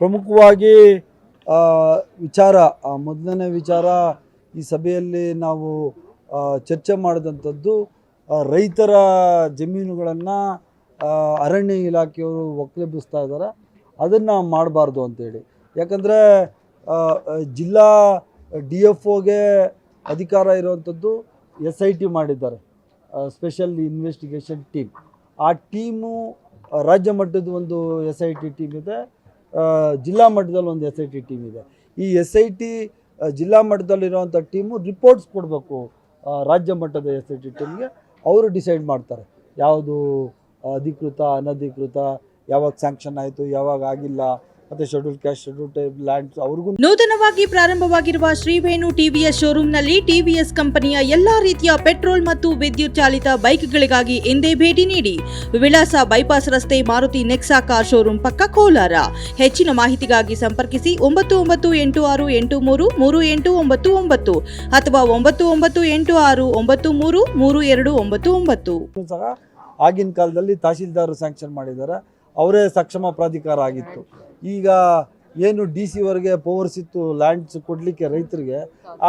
ಪ್ರಮುಖವಾಗಿ ವಿಚಾರ ಮೊದಲನೇ ವಿಚಾರ ಈ ಸಭೆಯಲ್ಲಿ ನಾವು ಚರ್ಚೆ ಮಾಡಿದಂಥದ್ದು ರೈತರ ಜಮೀನುಗಳನ್ನು ಅರಣ್ಯ ಇಲಾಖೆಯವರು ಒಕ್ಕಲೆಬ್ಬಿಸ್ತಾ ಇದ್ದಾರೆ ಅದನ್ನು ಮಾಡಬಾರ್ದು ಅಂತೇಳಿ. ಯಾಕಂದರೆ ಜಿಲ್ಲಾ ಡಿ ಎಫ್ ಒಗೆ ಅಧಿಕಾರ ಇರುವಂಥದ್ದು ಎಸ್ ಐ ಟಿ ಮಾಡಿದ್ದಾರೆ. ಸ್ಪೆಷಲ್ ಇನ್ವೆಸ್ಟಿಗೇಷನ್ ಟೀಮ್ ಆ ಟೀಮು ರಾಜ್ಯ ಮಟ್ಟದ ಒಂದು ಎಸ್ ಐ ಟಿ ಟೀಮ್ ಇದೆ. ಜಿಲ್ಲಾ ಮಟ್ಟದಲ್ಲಿ ಒಂದು ಎಸ್ ಐ ಟಿ ಟೀಮ್ ಇದೆ. ಈ ಎಸ್ ಐ ಟಿ ಜಿಲ್ಲಾ ಮಟ್ಟದಲ್ಲಿರುವಂಥ ಟೀಮು ರಿಪೋರ್ಟ್ಸ್ ಕೊಡಬೇಕು ರಾಜ್ಯ ಮಟ್ಟದ ಎಸ್ ಐ ಟಿ ಟೀಮ್ಗೆ ಅವರು ಡಿಸೈಡ್ ಮಾಡ್ತಾರೆ. ಯಾವುದು ಅಧಿಕೃತ, ಅನಧಿಕೃತ, ಯಾವಾಗ ಸ್ಯಾಂಕ್ಷನ್ ಆಯಿತು, ಯಾವಾಗ ಆಗಿಲ್ಲ ಮತ್ತು schedule cash schedule type land ಅವ್ರಿಗೂ ನೂತನವಾಗಿ ಪ್ರಾರಂಭವಾಗಿರುವ ಶ್ರೀವೇಣು ಟಿವಿಎಸ್ ಶೋರೂಮ್ನಲ್ಲಿ ಟಿವಿಎಸ್ ಕಂಪನಿಯ ಎಲ್ಲಾ ರೀತಿಯ ಪೆಟ್ರೋಲ್ ಮತ್ತು ವಿದ್ಯುತ್ ಚಾಲಿತ ಬೈಕ್ಗಳಿಗಾಗಿ ಎಂದೇ ಭೇಟಿ ನೀಡಿ ವಿಳಾಸ ಬೈಪಾಸ್ ರಸ್ತೆ ಮಾರುತಿ ನೆಕ್ಸಾ ಕಾರ್ ಶೋರೂಮ್ ಪಕ್ಕ ಕೋಲಾರ. ಹೆಚ್ಚಿನ ಮಾಹಿತಿಗಾಗಿ ಸಂಪರ್ಕಿಸಿ ಒಂಬತ್ತು ಒಂಬತ್ತು ಎಂಟು ಆರು ಎಂಟು ಮೂರು ಮೂರು ಎಂಟು ಒಂಬತ್ತು ಒಂಬತ್ತು ಅಥವಾ ಒಂಬತ್ತು ಒಂಬತ್ತು ಎಂಟು ಆರು ಒಂಬತ್ತು ಮೂರು ಮೂರು ಎರಡು ಒಂಬತ್ತು ಒಂಬತ್ತು. ಸಹ ಆಗಿನ ಕಾಲದಲ್ಲಿ ತಹಶೀಲ್ದಾರ್ ಸ್ಯಾಂಕ್ಷನ್ ಮಾಡಿದ್ದಾರೆ. ಅವರೇ ಸಕ್ಷಮ ಪ್ರಾಧಿಕಾರ ಆಗಿತ್ತು. ಈಗ ಏನು ಡಿ ಸಿವರೆಗೆ ಪವರ್ಸ್ ಇತ್ತು ಲ್ಯಾಂಡ್ಸ್ ಕೊಡಲಿಕ್ಕೆ ರೈತರಿಗೆ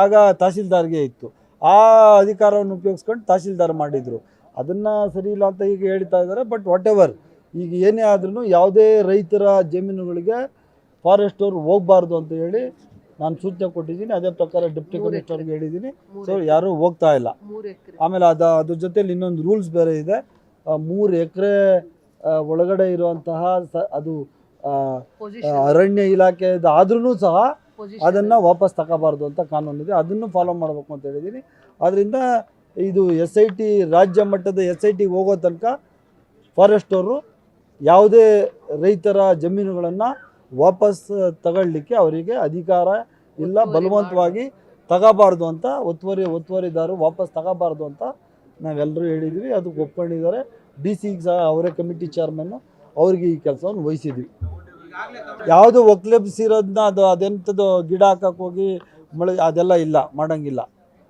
ಆಗ ತಹಸೀಲ್ದಾರ್ಗೆ ಇತ್ತು. ಆ ಅಧಿಕಾರವನ್ನು ಉಪಯೋಗಿಸ್ಕೊಂಡು ತಹಸೀಲ್ದಾರ್ ಮಾಡಿದರು. ಅದನ್ನು ಸರಿ ಇಲ್ಲ ಅಂತ ಈಗ ಹೇಳ್ತಾ ಇದ್ದಾರೆ ಬಟ್ ವಾಟ್ ಎವರ್ ಈಗ ಏನೇ ಆದ್ರೂ ಯಾವುದೇ ರೈತರ ಜಮೀನುಗಳಿಗೆ ಫಾರೆಸ್ಟ್ ಅವ್ರು ಹೋಗಬಾರ್ದು ಅಂತ ಹೇಳಿ ನಾನು ಸೂಚನೆ ಕೊಟ್ಟಿದ್ದೀನಿ. ಅದೇ ಪ್ರಕಾರ ಡೆಪ್ಟಿ ಕಮಿಷನರ್ಗೆ ಹೇಳಿದ್ದೀನಿ. ಸೊ ಯಾರೂ ಹೋಗ್ತಾ ಇಲ್ಲ. ಆಮೇಲೆ ಅದು ಅದ್ರ ಜೊತೆಲಿ ಇನ್ನೊಂದು ರೂಲ್ಸ್ ಬೇರೆ ಇದೆ. ಮೂರು ಎಕರೆ ಒಳಗಡೆ ಇರುವಂತಹ ಸ ಅದು ಅರಣ್ಯ ಇಲಾಖೆ ಆದ್ರೂ ಸಹ ಅದನ್ನು ವಾಪಸ್ ತಗೋಬಾರ್ದು ಅಂತ ಕಾನೂನಿದೆ ಅದನ್ನು ಫಾಲೋ ಮಾಡಬೇಕು ಅಂತ ಹೇಳಿದ್ದೀನಿ ಆದ್ದರಿಂದ ಇದು ಎಸ್ ಐ ಟಿ ರಾಜ್ಯ ಮಟ್ಟದ ಎಸ್ ಐ ಟಿಗೆ ಹೋಗೋ ತನಕ ಫಾರೆಸ್ಟ್ ಅವರು ಯಾವುದೇ ರೈತರ ಜಮೀನುಗಳನ್ನು ವಾಪಸ್ ತಗೊಳ್ಳಿಕ್ಕೆ ಅವರಿಗೆ ಅಧಿಕಾರ ಇಲ್ಲ ಬಲವಂತವಾಗಿ ತಗೋಬಾರ್ದು ಅಂತ ಒತ್ತುವರಿ ಒತ್ತುವರಿದಾರು ವಾಪಸ್ ತಗೋಬಾರ್ದು ಅಂತ ನಾವೆಲ್ಲರೂ ಹೇಳಿದ್ವಿ. ಅದಕ್ಕೆ ಒಪ್ಕೊಂಡಿದ್ದಾರೆ. ಡಿ ಸಿಗೆ ಸಹ ಅವರೇ ಕಮಿಟಿ ಚೇರ್ಮನ್ನು ಅವ್ರಿಗೆ ಈ ಕೆಲಸವನ್ನು ವಹಿಸಿದ್ವಿ. ಯಾವುದು ಒಕ್ಲೆಬ್ಸಿರೋದನ್ನ ಅದು ಅದೆಂಥದ್ದು ಗಿಡ ಹಾಕಕ್ಕೆ ಹೋಗಿ ಮಳೆ ಅದೆಲ್ಲ ಇಲ್ಲ, ಮಾಡೋಂಗಿಲ್ಲ.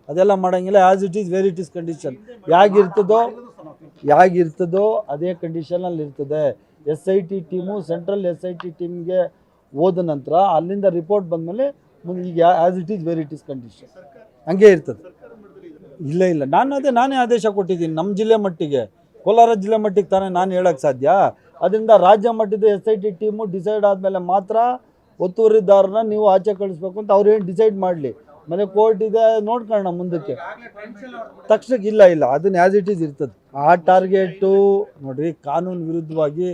ಅದೆಲ್ಲ ಮಾಡೋಂಗಿಲ್ಲ as it is very it is condition ಯಾಗಿರ್ತದೋ ಯಾಗಿರ್ತದೋ ಅದೇ ಕಂಡೀಷನಲ್ಲಿ ಇರ್ತದೆ. S I T team central S I T ಟೀಮ್ಗೆ ಹೋದ ನಂತರ ಅಲ್ಲಿಂದ ರಿಪೋರ್ಟ್ ಬಂದಮೇಲೆ ಈಗ as it is very it is condition ಹಂಗೆ ಇರ್ತದೆ. ಇಲ್ಲ ಇಲ್ಲ. ನಾನು ಅದೇ, ನಾನೇ ಆದೇಶ ಕೊಟ್ಟಿದ್ದೀನಿ. ನಮ್ಮ ಜಿಲ್ಲೆ ಮಟ್ಟಿಗೆ. ಕೋಲಾರ ಜಿಲ್ಲೆ ಮಟ್ಟಿಗೆ ತಾನೇ ನಾನು ಹೇಳೋಕ್ಕೆ ಸಾಧ್ಯ. ಅದರಿಂದ ರಾಜ್ಯ ಮಟ್ಟದ S I T team decide ಆದಮೇಲೆ ಮಾತ್ರ ಒತ್ತುವರಿದಾರನ ನೀವು ಆಚೆ ಕಳಿಸ್ಬೇಕು ಅಂತ ಅವ್ರು ಡಿಸೈಡ್ ಮಾಡಲಿ. ಮನೆ ಕೋರ್ಟ್ ಇದೆ, ನೋಡ್ಕೊಳ್ಳೋಣ ಮುಂದಕ್ಕೆ. ತಕ್ಷಣಕ್ಕೆ ಇಲ್ಲ ಇಲ್ಲ. ಅದನ್ನ ಆ್ಯಸ್ ಇಟ್ ಈಸ್ ಇರ್ತದೆ. ಆ ಟಾರ್ಗೆಟು ನೋಡ್ರಿ, ಕಾನೂನು ವಿರುದ್ಧವಾಗಿ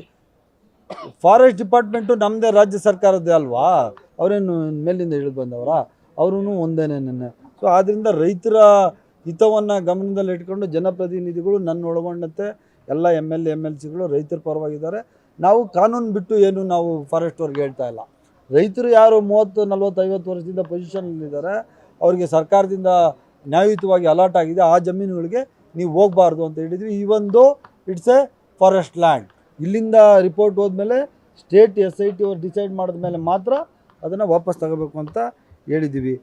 ಫಾರೆಸ್ಟ್ ಡಿಪಾರ್ಟ್ಮೆಂಟು ನಮ್ಮದೇ ರಾಜ್ಯ ಸರ್ಕಾರದ್ದೇ ಅಲ್ವಾ? ಅವರೇನು ಮೇಲಿಂದ ಇಳಿದು ಬಂದವರ? ಅವರೂ ಒಂದೇನೆ ನೆನ್ನೆ. ಸೊ ಆದ್ದರಿಂದ ರೈತರ ಹಿತವನ್ನು ಗಮನದಲ್ಲಿ ಇಟ್ಕೊಂಡು ಜನಪ್ರತಿನಿಧಿಗಳು ನನ್ನ ಒಳಗೊಂಡಂತೆ ಎಲ್ಲ ಎಂ ಎಲ್ ಎಂ ಎಲ್ ಸಿಗಳು ರೈತರ ಪರವಾಗಿದ್ದಾರೆ. ನಾವು ಕಾನೂನು ಬಿಟ್ಟು ಏನು ನಾವು ಫಾರೆಸ್ಟ್ ಅವ್ರಿಗೆ ಹೇಳ್ತಾ ಇಲ್ಲ. ರೈತರು ಯಾರು ಮೂವತ್ತು ನಲ್ವತ್ತು ಐವತ್ತು ವರ್ಷದಿಂದ ಪೊಸಿಷನ್ನಲ್ಲಿದ್ದಾರೆ ಅವರಿಗೆ ಸರ್ಕಾರದಿಂದ ನ್ಯಾಯಯುತವಾಗಿ ಅಲರ್ಟ್ ಆಗಿದೆ. ಆ ಜಮೀನುಗಳಿಗೆ ನೀವು ಹೋಗಬಾರ್ದು ಅಂತ ಹೇಳಿದ್ವಿ. ಈ ಒಂದು ಇಟ್ಸ್ ಎ ಫಾರೆಸ್ಟ್ ಲ್ಯಾಂಡ್ ಇಲ್ಲಿಂದ ರಿಪೋರ್ಟ್ ಹೋದ್ಮೇಲೆ ಸ್ಟೇಟ್ ಎಸ್ ಐ ಟಿ ಅವ್ರು ಡಿಸೈಡ್ ಮಾಡಿದ್ಮೇಲೆ ಮಾತ್ರ ಅದನ್ನು ವಾಪಸ್ ತಗೋಬೇಕು ಅಂತ ಹೇಳಿದ್ದೀವಿ.